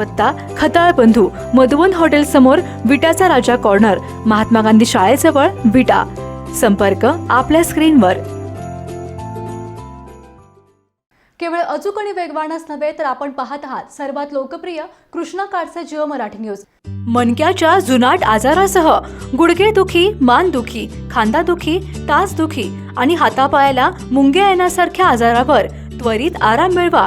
पत्ता खताळ बंधू मधुवन हॉटेल समोर विटाचा राजा कॉर्नर महात्मा गांधी शाळेजवळ विटा. संपर्क आपल्या स्क्रीनवर. केवळ अचूक आणि वेगवानच नव्हे तर आपण पाहत आहात सर्वात लोकप्रिय कृष्णा काडचे जिओ मराठी न्यूज. मणक्याच्या जुनाट आजारासह गुडघेदुखी मानदुखी खांदादुखी टाचदुखी आणि हातापायाला मुंग्या येण्यासारख्या आजारावर त्वरित आराम मिळवा.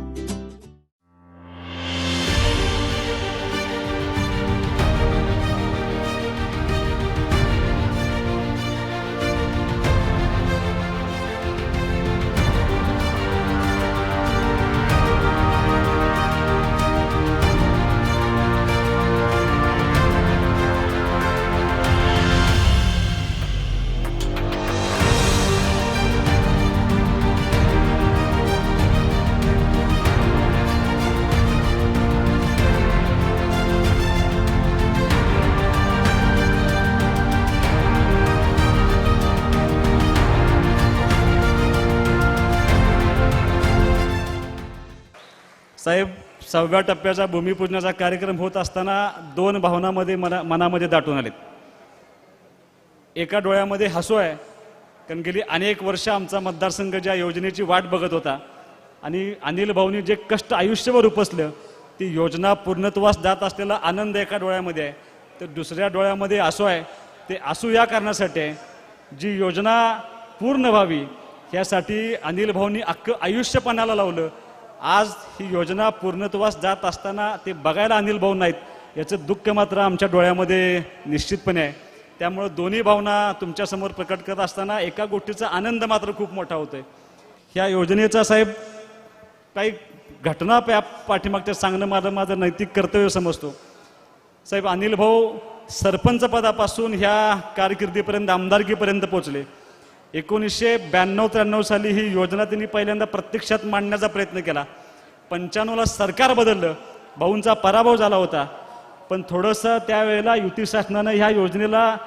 साहेब सहाव्या टप्प्याचा भूमिपूजनाचा कार्यक्रम होत असताना दोन भावनामध्ये मना मनामध्ये दाटून आलेत. एका डोळ्यामध्ये हसू आहे कारण गेली अनेक वर्ष आमचा मतदारसंघ ज्या योजनेची वाट बघत होता आणि अनिल भाऊनी जे कष्ट आयुष्यभर उपसलं ती योजना पूर्णत्वास जात असलेला आनंद एका डोळ्यामध्ये आहे. तर दुसऱ्या डोळ्यामध्ये हसू आहे ते असू या कारणासाठी आहे जी योजना पूर्ण व्हावी यासाठी अनिल भाऊनी अख्खं आयुष्यपणाला लावलं आज ही योजना पूर्णत्वास जात असताना ते बघायला अनिल भाऊ नाहीत. याचं दुःख मात्र आमच्या डोळ्यामध्ये निश्चितपणे आहे. त्यामुळं दोन्ही भावना तुमच्यासमोर प्रकट करत असताना एका गोष्टीचा आनंद मात्र खूप मोठा होतोय. ह्या योजनेचा साहेब काही घटना पॅ पाठीमागच्या सांगणं माझं माझं नैतिक कर्तव्य समजतो. साहेब अनिल भाऊ सरपंच पदापासून ह्या कारकिर्दीपर्यंत आमदारकीपर्यंत पोहोचले. एकोणीसशे ब्याण्णव त्र्याण्णव साली ही योजना त्यांनी पहिल्यांदा प्रत्यक्षात मांडण्याचा प्रयत्न केला. पंच्याण्णवला सरकार बदललं भाऊंचा पराभव झाला होता. पण थोडंसं त्यावेळेला युती शासनानं ह्या योजनेला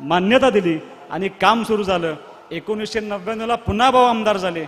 मान्यता दिली आणि काम सुरू झालं. एकोणीसशे नव्याण्णवला पुन्हा भाऊ आमदार झाले.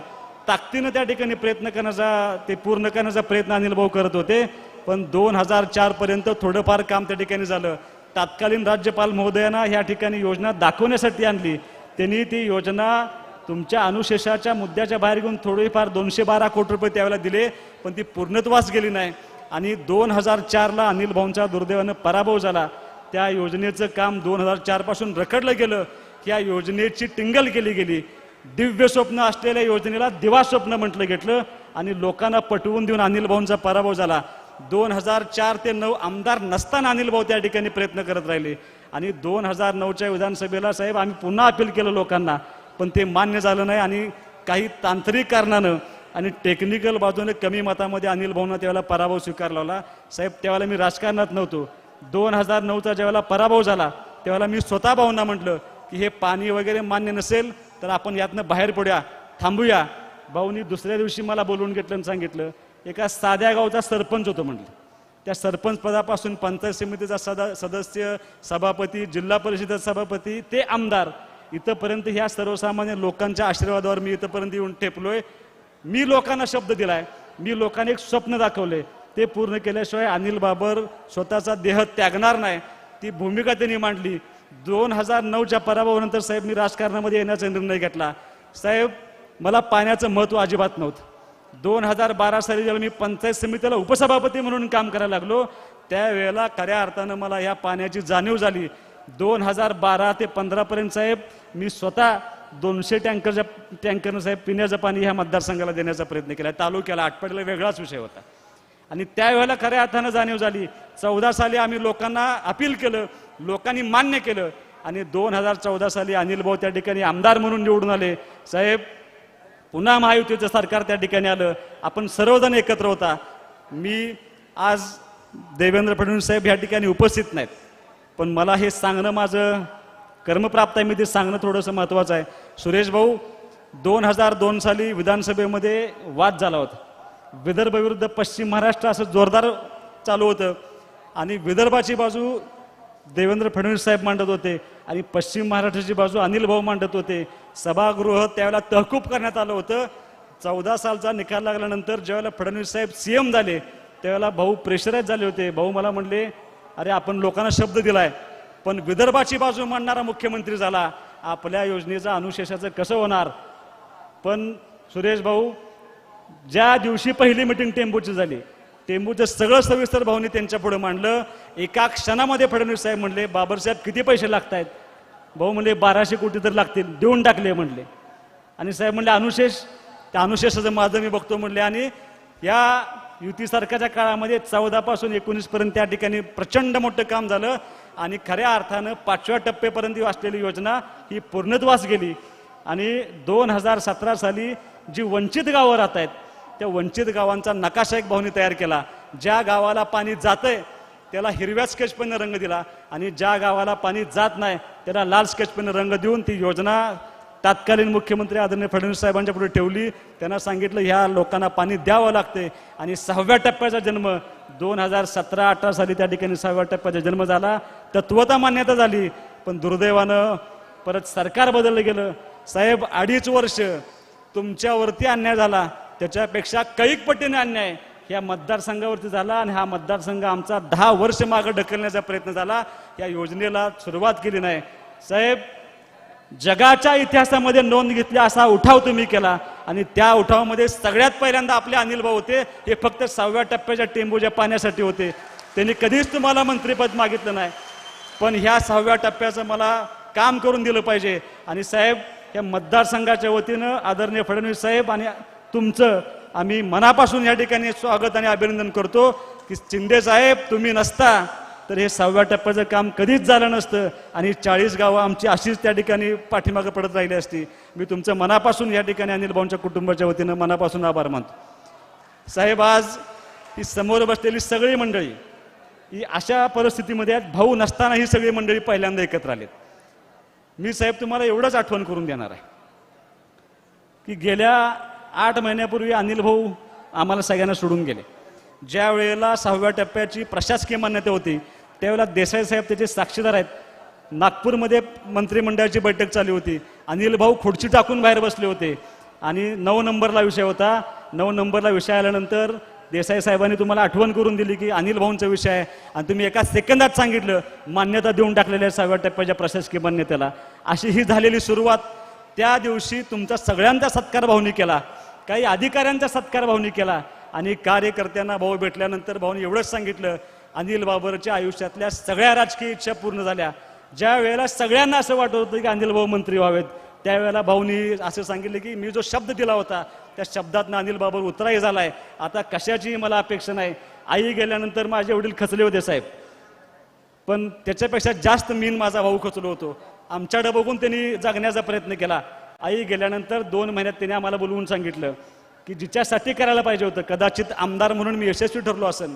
ताकदीनं त्या ठिकाणी प्रयत्न करण्याचा ते पूर्ण करण्याचा प्रयत्न अनिल भाऊ करत होते. पण दोन हजार चारपर्यंत थोडंफार काम त्या ठिकाणी झालं. तात्कालीन राज्यपाल महोदयांना ह्या ठिकाणी योजना दाखवण्यासाठी आणली. त्यांनी ती योजना तुमच्या अनुशेषाच्या मुद्द्याच्या बाहेर घेऊन थोडीफार दोनशे बारा कोटी रुपये त्यावेळेला दिले पण ती पूर्णत्वास गेली नाही. आणि दोन हजार चारला अनिल भाऊंचा दुर्दैवानं पराभव झाला. त्या योजनेचं काम दोन हजार चारपासून रखडलं गेलं. या योजनेची टिंगल केली गेली. दिव्य स्वप्न असलेल्या योजनेला दिवा स्वप्न म्हटलं घेतलं आणि लोकांना पटवून देऊन अनिल भाऊंचा पराभव झाला. दोन हजार चार ते नऊ आमदार नसताना अनिल भाऊ त्या ठिकाणी प्रयत्न करत राहिले. आणि दोन हजार नऊच्या विधानसभेला साहेब आम्ही पुन्हा अपील केलं लोकांना पण ते मान्य झालं नाही आणि काही तांत्रिक कारणानं आणि टेक्निकल बाजूने कमी मतामध्ये अनिल भाऊंना त्यावेळेला पराभव स्वीकारला होता. साहेब त्यावेळेला मी राजकारणात नव्हतो. दोन हजार नऊचा ज्यावेळेला पराभव झाला त्यावेळेला मी स्वतः भाऊंना म्हटलं की हे पाणी वगैरे मान्य नसेल तर आपण यातनं बाहेर पडूया थांबूया. भाऊनी दुसऱ्या दिवशी मला बोलवून घेतलं आणि सांगितलं एका साध्या गावचा सरपंच होतो म्हटलं. त्या सरपंच पदापासून पंचायत समितीचा सदा सदस्य सभापती जिल्हा परिषदेचा सभापती ते आमदार इथंपर्यंत ह्या सर्वसामान्य लोकांच्या आशीर्वादावर मी इथंपर्यंत येऊन ठेपलोय. मी लोकांना शब्द दिलाय. मी लोकांना एक स्वप्न दाखवले ते पूर्ण केल्याशिवाय अनिल बाबर स्वतःचा देह त्यागणार नाही. ती भूमिका त्यांनी मांडली. दोन हजार नऊच्या पराभवानंतर साहेब मी राजकारणामध्ये येण्याचा निर्णय घेतला. साहेब मला पाण्याचं महत्त्व अजिबात नव्हतं. दोन हजार बारा साली जेव्हा मी पंचायत समितीला उपसभापती म्हणून काम करायला लागलो त्यावेळेला खऱ्या अर्थानं मला या पाण्याची जाणीव झाली. दोन हजार बारा ते पंधरापर्यंत साहेब मी स्वतः दोनशे टँकरच्या टँकरनं साहेब पिण्याचं पाणी ह्या मतदारसंघाला देण्याचा प्रयत्न केला. तालुक्याला आटपाडीला वेगळाच विषय होता. आणि त्यावेळेला खऱ्या अर्थानं जाणीव झाली. चौदा साली आम्ही लोकांना अपील केलं लोकांनी मान्य केलं. आणि दोन हजार चौदा साली अनिल भाऊ त्या ठिकाणी आमदार म्हणून निवडून आले. साहेब पुन्हा महायुतीचं सरकार त्या ठिकाणी आलं. आपण सर्वजण एकत्र होता. मी आज देवेंद्र फडणवीस साहेब या ठिकाणी उपस्थित नाहीत. पण मला हे सांगणं माझं कर्मप्राप्त आहे मी ते सांगणं थोडंसं महत्त्वाचं आहे. सुरेश भाऊ दोन हजार दोन साली विधानसभेमध्ये वाद झाला होता. विदर्भ विरुद्ध पश्चिम महाराष्ट्र असं जोरदार चालू होतं. आणि विदर्भाची बाजू देवेंद्र फडणवीस साहेब मांडत होते आणि पश्चिम महाराष्ट्राची बाजू अनिल भाऊ मांडत होते. सभागृह त्यावेळेला तहकूब करण्यात आलं होतं. चौदा सालचा निकाल लागल्यानंतर ज्यावेळेला फडणवीस साहेब सीएम झाले त्यावेळेला भाऊ प्रेशराईज झाले होते. भाऊ मला म्हणले अरे आपण लोकांना शब्द दिलाय पण विदर्भाची बाजू मांडणारा मुख्यमंत्री झाला. आपल्या योजनेचं अनुशेषाचं कसं होणार? पण सुरेश भाऊ ज्या दिवशी पहिली मिटिंग टेम्पोची झाली टेंबूचं सगळं सविस्तर भाऊनी त्यांच्या पुढे मांडलं. एका क्षणामध्ये फडणवीस साहेब म्हणले बाबरसाहेब किती पैसे लागत आहेत भाऊ म्हणले बाराशे कोटी तर लागतील. देऊन टाकले म्हणले. आणि साहेब म्हणले अनुशेष त्या अनुशेषाचं माझं मी बघतो म्हणले. आणि या युती सरकारच्या काळामध्ये चौदापासून एकोणीसपर्यंत एकोणीस पर्यंत त्या ठिकाणी प्रचंड मोठं काम झालं. आणि खऱ्या अर्थानं पाचव्या टप्प्यापर्यंत असलेली योजना ही पूर्णत्वास गेली. आणि दोन हजार सतरा साली जी वंचित गावं राहत आहेत त्या वंचित गावांचा नकाशा एक भाऊनी तयार केला. ज्या गावाला पाणी जातंय त्याला हिरव्या स्केचपेननं रंग दिला आणि ज्या गावाला पाणी जात नाही त्याला लाल स्केचपेननं रंग देऊन ती योजना तात्कालीन मुख्यमंत्री आदरणीय फडणवीस साहेबांच्या पुढे ठेवली. त्यांना सांगितलं ह्या लोकांना पाणी द्यावं लागते. आणि सहाव्या टप्प्याचा जन्म दोन हजार सतरा अठरा साली त्या ठिकाणी सहाव्या टप्प्याचा जन्म झाला. तत्वता मान्यता झाली पण दुर्दैवानं परत सरकार बदललं गेलं. साहेब अडीच वर्ष तुमच्यावरती अन्याय झाला. त्याच्यापेक्षा कैक पटीने अन्याय. या मतदारसंघावरती झाला आणि हा मतदारसंघ आमचा दहा वर्ष मागं ढकलण्याचा प्रयत्न झाला. या योजनेला सुरुवात केली नाही. साहेब जगाच्या इतिहासामध्ये नोंद घेतली असा उठाव तुम्ही केला आणि त्या उठावामध्ये सगळ्यात पहिल्यांदा आपले अनिल भाऊ होते. हे फक्त सहाव्या टप्प्याच्या टेंबूच्या पाण्यासाठी होते. त्यांनी कधीच तुम्हाला मंत्रिपद मागितलं नाही. पण ह्या सहाव्या टप्प्याचं मला काम करून दिलं पाहिजे. आणि साहेब या मतदारसंघाच्या वतीनं आदरणीय फडणवीस साहेब आणि तुमचं आम्ही मनापासून या ठिकाणी स्वागत आणि अभिनंदन करतो की शिंदे साहेब तुम्ही नसता तर हे सहाव्या टप्प्याचं काम कधीच झालं नसतं आणि चाळीस गावं आमची अशीच त्या ठिकाणी पाठीमागं पडत राहिली असती. मी तुमचं मनापासून या ठिकाणी अनिल भाऊंच्या कुटुंबाच्या वतीनं मनापासून आभार मानतो. साहेब आज ही समोर बसलेली सगळी मंडळी ही अशा परिस्थितीमध्ये आहेत भाऊ नसताना ही सगळी मंडळी पहिल्यांदा एकत्र आलेत. मी साहेब तुम्हाला एवढंच आठवण करून देणार आहे की गेल्या आठ महिन्यापूर्वी अनिल भाऊ आम्हाला सगळ्यांना सोडून गेले. ज्या वेळेला सहाव्या टप्प्याची प्रशासकीय मान्यता होती त्यावेळेला देसाई साहेब त्याचे साक्षीदार आहेत. नागपूरमध्ये मंत्रिमंडळाची बैठक चालू होती. अनिल भाऊ खुर्ची टाकून बाहेर बसले होते. आणि नऊ नंबरला विषय होता. नऊ नंबरला विषय आल्यानंतर देसाई साहेबांनी तुम्हाला आठवण करून दिली की अनिल भाऊंचा विषय आहे. आणि तुम्ही एका सेकंदात सांगितलं मान्यता देऊन टाकलेल्या आहे सहाव्या टप्प्याच्या प्रशासकीय मान्यतेला. अशी ही झालेली सुरुवात. त्या दिवशी तुमचा सगळ्यांचा सत्कार भाऊनी केला. काही अधिकाऱ्यांचा सत्कार भाऊनी केला. आणि कार्यकर्त्यांना भाऊ भेटल्यानंतर भाऊनी एवढंच सांगितलं अनिल बाबरच्या आयुष्यातल्या सगळ्या राजकीय इच्छा पूर्ण झाल्या. ज्या वेळेला सगळ्यांना असं वाटत होतं की अनिल भाऊ मंत्री व्हावेत त्यावेळेला भाऊनी असं सांगितलं की मी जो शब्द दिला होता त्या शब्दातनं अनिल बाबर उतराही झालाय. आता कशाचीही मला अपेक्षा नाही. आई गेल्यानंतर माझे वडील खचले होते साहेब. पण त्याच्यापेक्षा जास्त मीन माझा भाऊ खचलो होतो. आमच्याकडे बघून त्यांनी जगण्याचा प्रयत्न केला. आई गेल्यानंतर दोन महिन्यात तिने आम्हाला बोलवून सांगितलं की जिच्यासाठी करायला पाहिजे होतं कदाचित आमदार म्हणून मी यशस्वी ठरलो असेल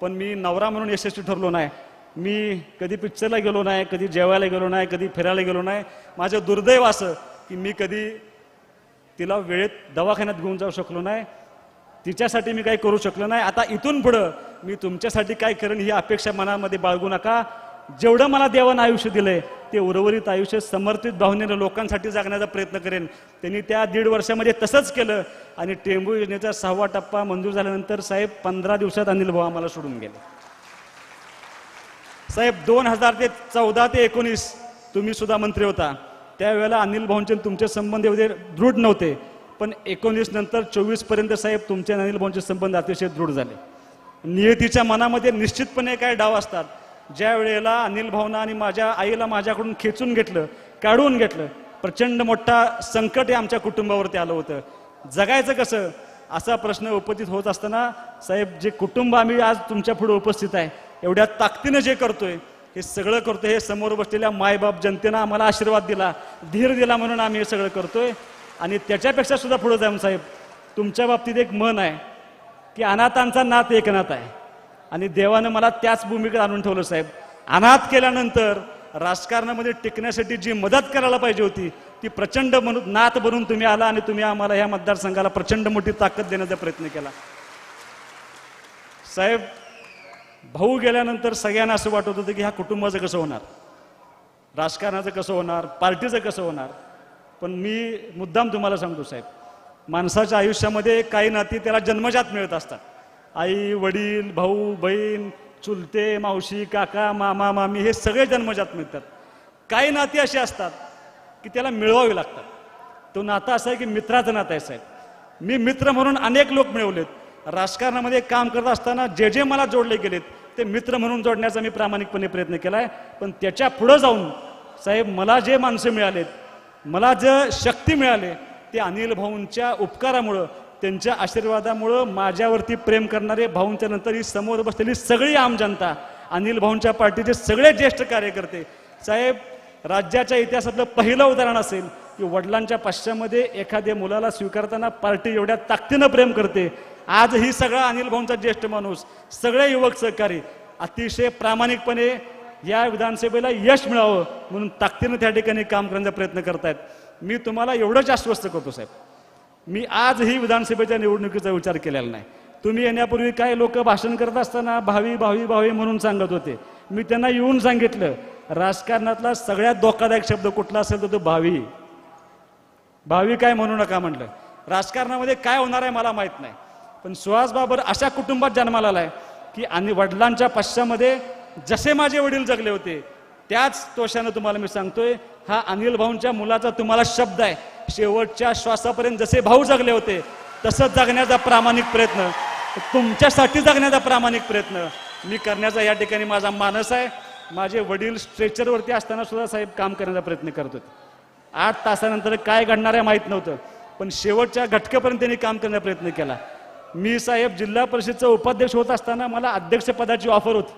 पण मी नवरा म्हणून यशस्वी ठरलो नाही. मी कधी पिक्चरला गेलो नाही कधी जेवायला गेलो नाही कधी फिरायला गेलो नाही. माझं दुर्दैव असं की मी कधी तिला वेळेत दवाखान्यात घेऊन जाऊ शकलो नाही. तिच्यासाठी मी काही करू शकलो नाही. आता इथून पुढं मी तुमच्यासाठी काय करेन ही अपेक्षा मनामध्ये बाळगू नका. जेवढं मला देवानं आयुष्य दिलंय ते उर्वरित आयुष्य समर्पित भावनेनं लोकांसाठी जगण्याचा प्रयत्न करेन. त्यांनी त्या दीड वर्षामध्ये तसंच केलं आणि टेंबू योजनेचा सहावा टप्पा मंजूर झाल्यानंतर साहेब पंधरा दिवसात अनिल भाऊ आम्हाला सोडून गेले. साहेब दोन हजार ते चौदा ते एकोणीस तुम्ही सुद्धा मंत्री होता. त्यावेळेला अनिल भाऊंचे तुमचे संबंध एवढे दृढ नव्हते. पण एकोणीस नंतर चोवीसपर्यंत साहेब तुमचे अनिल भाऊंचे संबंध अतिशय दृढ झाले. नियतीच्या मनामध्ये निश्चितपणे काय डाव असतात ज्या वेळेला अनिल भावना आणि माझ्या आईला माझ्याकडून खेचून घेतलं काढून घेतलं प्रचंड मोठा संकट हे आमच्या कुटुंबावरती आलं होतं. जगायचं कसं? असा प्रश्न उपस्थित होत असताना साहेब जे कुटुंब आम्ही आज तुमच्यापुढे उपस्थित आहे एवढ्या ताकदीनं जे करतोय हे सगळं करतोय हे समोर बसलेल्या मायबाप जनतेनं आम्हाला आशीर्वाद दिला धीर दिला म्हणून आम्ही हे सगळं करतोय. आणि त्याच्यापेक्षा सुद्धा पुढे जाऊन साहेब तुमच्या बाबतीत एक मन आहे की अनाथांचा नात एकनाथ आहे. आणि देवानं मला त्याच भूमिकेत आणून ठेवलं साहेब. अनाथ केल्यानंतर राजकारणामध्ये टिकण्यासाठी जी मदत करायला पाहिजे होती ती प्रचंड म्हणून नात बनून तुम्ही आला आणि तुम्ही आम्हाला ह्या मतदारसंघाला प्रचंड मोठी ताकद देण्याचा प्रयत्न केला. साहेब भाऊ गेल्यानंतर सगळ्यांना असं वाटत होतं की ह्या कुटुंबाचं कसं होणार? राजकारणाचं कसं होणार? पार्टीचं कसं होणार? पण मी मुद्दाम तुम्हाला सांगतो साहेब. माणसाच्या आयुष्यामध्ये काही नाती त्याला जन्मजात मिळत असतात. आई वडील भाऊ बहीण चुलते मावशी काका मामा मामी हे सगळे जन्मजात मिळतात. काही नाती अशी असतात की त्याला मिळवावी लागतात. तो नाता असा आहे की मित्राचं नातं आहे साहेब. मी मित्र म्हणून अनेक लोक मिळवलेत. राजकारणामध्ये काम करत असताना जे जे मला जोडले गेलेत ते मित्र म्हणून जोडण्याचा मी प्रामाणिकपणे प्रयत्न केला आहे पण त्याच्या पुढं जाऊन साहेब मला जे माणसं मिळालेत मला जे शक्ती मिळाले ते अनिल भाऊंच्या उपकारामुळं त्यांच्या आशीर्वादामुळं माझ्यावरती प्रेम करणारे भाऊंच्या नंतर ही समोर बसलेली सगळी आम जनता अनिल भाऊंच्या पार्टीचे सगळे ज्येष्ठ कार्यकर्ते. साहेब राज्याच्या इतिहासातलं पहिलं उदाहरण असेल की वडिलांच्या पाश्च्यामध्ये एखाद्या मुलाला स्वीकारताना पार्टी एवढ्या ताकदीनं प्रेम करते. आज ही सगळा अनिल भाऊंचा ज्येष्ठ माणूस सगळे युवक सहकारी अतिशय प्रामाणिकपणे या विधानसभेला यश मिळावं म्हणून ताकदीनं त्या ठिकाणी काम करण्याचा प्रयत्न करतायत. मी तुम्हाला एवढंच आश्वस्त करतो साहेब. मी आजही विधानसभेच्या निवडणुकीचा विचार केलेला नाही. तुम्ही येण्यापूर्वी काय लोक भाषण करत असताना भावी भावी भावी म्हणून सांगत होते. मी त्यांना येऊन सांगितलं राजकारणातला सगळ्यात धोकादायक शब्द कुठला असेल तर तो भावी. भावी काय म्हणू नका म्हटलं. राजकारणामध्ये काय होणार आहे मला माहीत नाही. पण सुहास बाबर अशा कुटुंबात जन्माला आलाय की आणि वडिलांच्या पश्चामध्ये जसे माझे वडील जगले होते त्याच तोषानं तुम्हाला मी सांगतोय हा अनिल भाऊंच्या मुलाचा तुम्हाला शब्द आहे. शेवटच्या श्वासापर्यंत जसे भाऊ जगले होते तसंच जगण्याचा प्रामाणिक प्रयत्न तुमच्यासाठी जगण्याचा प्रामाणिक प्रयत्न मी करण्याचा या ठिकाणी माझा मानस आहे. माझे वडील स्ट्रेचरवरती असताना सुद्धा साहेब काम करण्याचा प्रयत्न करत होते. आठ तासानंतर काय घडणार आहे माहीत नव्हतं पण शेवटच्या घटकेपर्यंत त्यांनी काम करण्याचा प्रयत्न केला. मी साहेब जिल्हा परिषदचा उपाध्यक्ष होत असताना मला अध्यक्षपदाची ऑफर होती.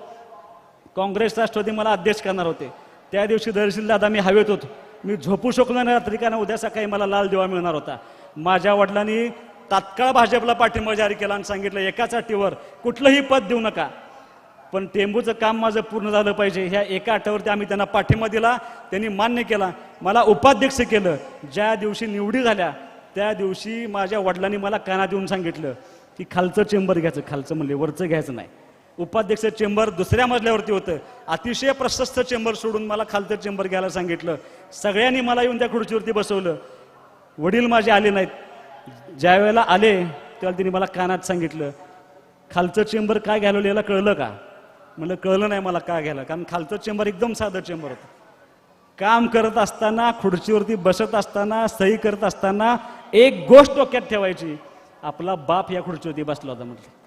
काँग्रेस राष्ट्रवादी मला अध्यक्ष करणार होते. त्या दिवशी दर्शील दादा मी हवेत होतो. मी झोपू शकलो नाही रात्री कारण उद्या सकाळी मला लाल दिवा मिळणार होता. माझ्या वडिलांनी तात्काळ भाजपला पाठिंबा जारी केला आणि सांगितलं एकाच अटीवर कुठलंही पद देऊ नका. पण टेंबूचं काम माझं पूर्ण झालं पाहिजे. ह्या एका आठवड्यावरती आम्ही त्यांना पाठिंबा दिला त्यांनी मान्य केला. मला उपाध्यक्ष केलं. ज्या दिवशी निवडी झाल्या त्या दिवशी माझ्या वडिलांनी मला काना देऊन सांगितलं की खालचं चेंबर घ्यायचं. खालचं म्हणले वरचं घ्यायचं नाही. उपाध्यक्ष चेंबर दुसऱ्या मजल्यावरती होतं. अतिशय प्रशस्त चेंबर सोडून मला खालचं चेंबर घ्यायला सांगितलं. सगळ्यांनी मला येऊन त्या खुर्चीवरती बसवलं. वडील माझे आले नाहीत. ज्या वेळेला आले त्यावेळेला तिने मला कानात सांगितलं खालचं चेंबर काय घालवलं याला कळलं का? म्हणलं कळलं नाही मला काय घ्यायला कारण खालचं चेंबर एकदम साधं चेंबर होतं. काम करत असताना खुर्चीवरती बसत असताना सही करत असताना एक गोष्ट डोक्यात ठेवायची. आपला बाप या खुर्चीवरती बसला होता म्हटलं.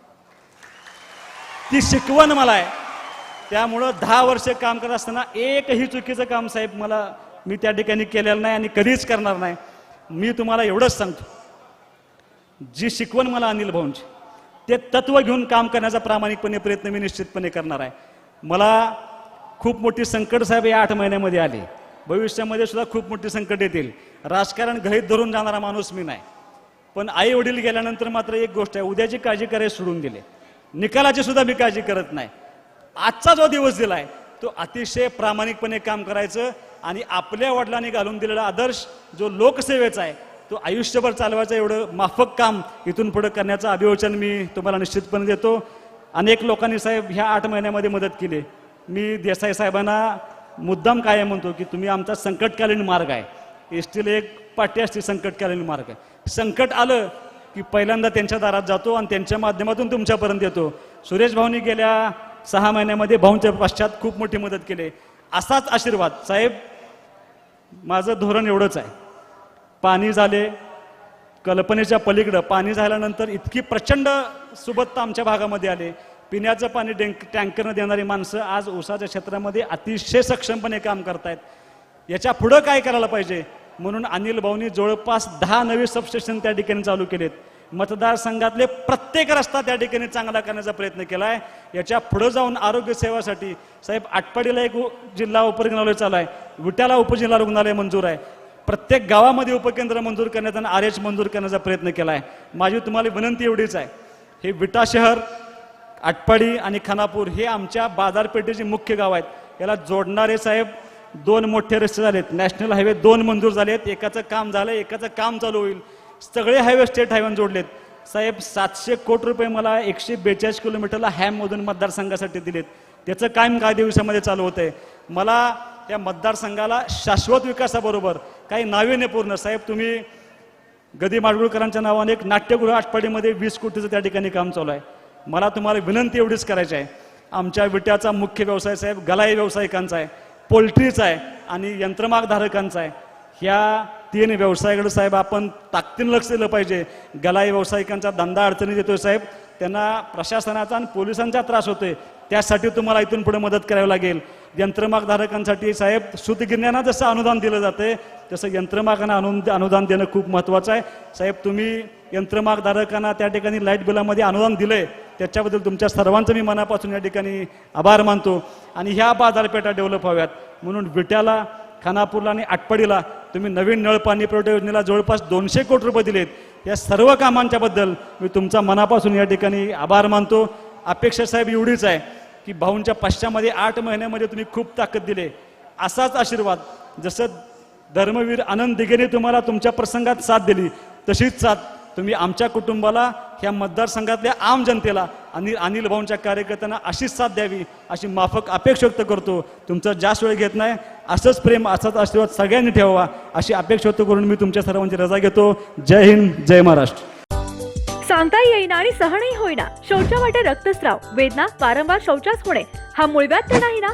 ती शिकवण मला आहे. त्यामुळं दहा वर्ष काम करत असताना एकही चुकीचं काम साहेब मला मी त्या ठिकाणी केलेलं नाही आणि कधीच करणार नाही. मी तुम्हाला एवढंच सांगतो. जी शिकवण मला अनिल भाऊंची ते तत्व घेऊन काम करण्याचा प्रामाणिकपणे प्रयत्न मी निश्चितपणे करणार आहे. मला खूप मोठी संकट साहेब या आठ महिन्यामध्ये आली. भविष्यामध्ये सुद्धा खूप मोठी संकट येतील. राजकारण घरीत धरून जाणारा माणूस मी नाही. पण आई वडील गेल्यानंतर मात्र एक गोष्ट आहे उद्याची काळजी करायला सोडून दिले. निकालाची सुद्धा मी काळजी करत नाही. आजचा जो दिवस दिलाय तो अतिशय प्रामाणिकपणे काम करायचं आणि आपल्या वडिलांनी घालून दिलेला आदर्श जो लोकसेवेचा आहे तो आयुष्यभर चालवायचं एवढं माफक काम इथून पुढे करण्याचं अभिवचन मी तुम्हाला निश्चितपणे देतो. अनेक लोकांनी साहेब ह्या आठ महिन्यामध्ये मदत केली. मी देसाई साहेबांना मुद्दाम काय म्हणतो की तुम्ही आमचा संकटकालीन मार्ग आहे. एस टीला एक पाठी असते संकटकालीन मार्ग आहे. संकट आलं की पहिल्यांदा त्यांच्या दारात जातो आणि त्यांच्या माध्यमातून तुमच्यापर्यंत येतो. सुरेश भाऊनी गेल्या सहा महिन्यामध्ये भाऊंच्या पश्चात खूप मोठी मदत केली. असाच आशीर्वाद. साहेब माझं धोरण एवढंच आहे. पाणी झाले कल्पनेच्या पलीकडं पाणी झाल्यानंतर इतकी प्रचंड सुबत्ता आमच्या भागामध्ये आले. पिण्याचं पाणी डेंक टँकरनं देणारी माणसं आज ऊसाच्या क्षेत्रामध्ये अतिशय सक्षमपणे काम करतायत. याच्या पुढं काय करायला पाहिजे? म्हणून अनिल भाऊनी जवळपास दहा नवे सबस्टेशन त्या ठिकाणी चालू केलेत. मतदारसंघातले प्रत्येक रस्ता त्या ठिकाणी चांगला करण्याचा प्रयत्न केला आहे याच्या पुढं जाऊन आरोग्य सेवासाठी साहेब आटपाडीला एक उ- जिल्हा उपरुग्णालय चालू आहे. विट्याला उपजिल्हा रुग्णालय मंजूर आहे. प्रत्येक गावामध्ये उपकेंद्र मंजूर करण्यात आणि आर एच मंजूर करण्याचा प्रयत्न केला आहे माझी तुम्हाला विनंती एवढीच आहे. हे विटा शहर आटपाडी आणि खानापूर हे आमच्या बाजारपेठेचे मुख्य गाव आहेत. याला जोडणारे साहेब दोन मोठे रस्ते झालेत. नॅशनल हायवे दोन मंजूर झालेत. एकाचं काम झालं एकाचं काम चालू होईल. सगळे हायवे स्टेट हायवे जोडलेत. साहेब सातशे कोटी रुपये मला एकशे बेचाळीस किलोमीटरला हॅममधून मतदारसंघासाठी दिलेत. त्याचं काम काही दिवसामध्ये चालू होतं आहे मला त्या मतदारसंघाला शाश्वत विकासाबरोबर काही नाविन्यपूर्ण साहेब तुम्ही गदी माडगुळकरांच्या नावाने एक नाट्यगृह आटपाडीमध्ये वीस कोटीचं त्या ठिकाणी काम चालू आहे. मला तुम्हाला विनंती एवढीच करायची आहे. आमच्या विट्याचा मुख्य व्यवसाय साहेब गलाई व्यावसायिकांचा आहे. पोल्ट्रीचा आहे आणि यंत्रमागधारकांचा आहे. ह्या तीन व्यवसायाकडे साहेब आपण ताकदीनं लक्ष दिलं पाहिजे. गलाई व्यावसायिकांचा धंदा अडचणी येतोय साहेब. त्यांना प्रशासनाचा आणि पोलिसांचा त्रास होतोय. त्यासाठी तुम्हाला इथून पुढे मदत करावी लागेल. यंत्रमागधारकांसाठी साहेब सुतगिरण्यांना जसं अनुदान दिलं जाते तसं यंत्रमागांना अनु अनुदान देणं खूप महत्त्वाचं आहे. साहेब तुम्ही यंत्रमागधारकांना त्या ठिकाणी लाइट बिलामध्ये अनुदान दिलंय. त्याच्याबद्दल तुमच्या सर्वांचं मी मनापासून या ठिकाणी आभार मानतो. आणि ह्या बाजारपेठा डेव्हलप व्हाव्यात. म्हणून विट्याला खानापूरला आणि आटपाडीला तुम्ही नवीन नळ पाणी पुरवठा योजनेला जवळपास दोनशे कोटी रुपये दिलेत. या सर्व कामांच्या बद्दल मी तुमचा मनापासून या ठिकाणी आभार मानतो. अपेक्षा साहेब एवढीच आहे की भाऊंच्या पश्चामध्ये आठ महिन्यामध्ये तुम्ही खूप ताकद दिले. असाच आशीर्वाद जसं धर्मवीर आनंद दिघेने तुम्हाला तुमच्या प्रसंगात साथ दिली तशीच साथ तुम्ही आमच्या कुटुंबाला ह्या मतदारसंघातल्या आम जनतेला आणि अनिल भाऊंच्या कार्यकर्त्यांना अशीच साथ द्यावी अशी माफक अपेक्षा व्यक्त करतो. तुमचा जास्त वेळ घेत नाही असंच प्रेम असाच आशीर्वाद सगळ्यांनी ठेवावा अशी अपेक्षा व्यक्त करून मी तुमच्या सर्वांची रजा घेतो. जय हिंद जय महाराष्ट्र. सांगता येईना आणि सहनही होईना. शौचा वाटे रक्तस्राव वेदना वारंवार शौचास होणे हा मुळव्यात तर नाही ना?